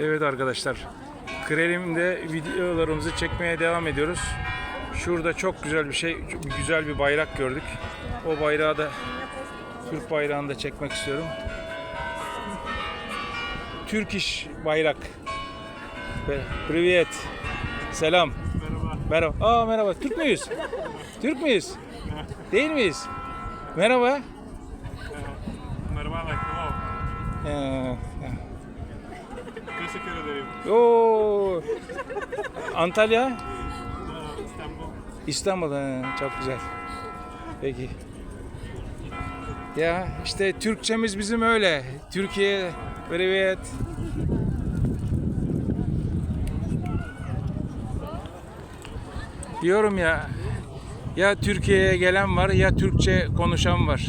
Evet arkadaşlar. Krelim'de videolarımızı çekmeye devam ediyoruz. Şurada çok güzel bir şey, güzel bir bayrak gördük. O bayrağı da Türk bayrağını da çekmek istiyorum. Türk iş bayrak. Privyet. Selam. Merhaba. Merhaba. Aa merhaba. Türk müyüz? Türk müyüz? Değil miyiz? Merhaba. Merhaba. Ee, Teşekkür ederim. Oo. Antalya, İstanbul. İstanbul. ha, Çok güzel. Peki. Ya işte Türkçemiz bizim öyle. Türkiye, evet. Diyorum ya, ya Türkiye'ye gelen var ya Türkçe konuşan var.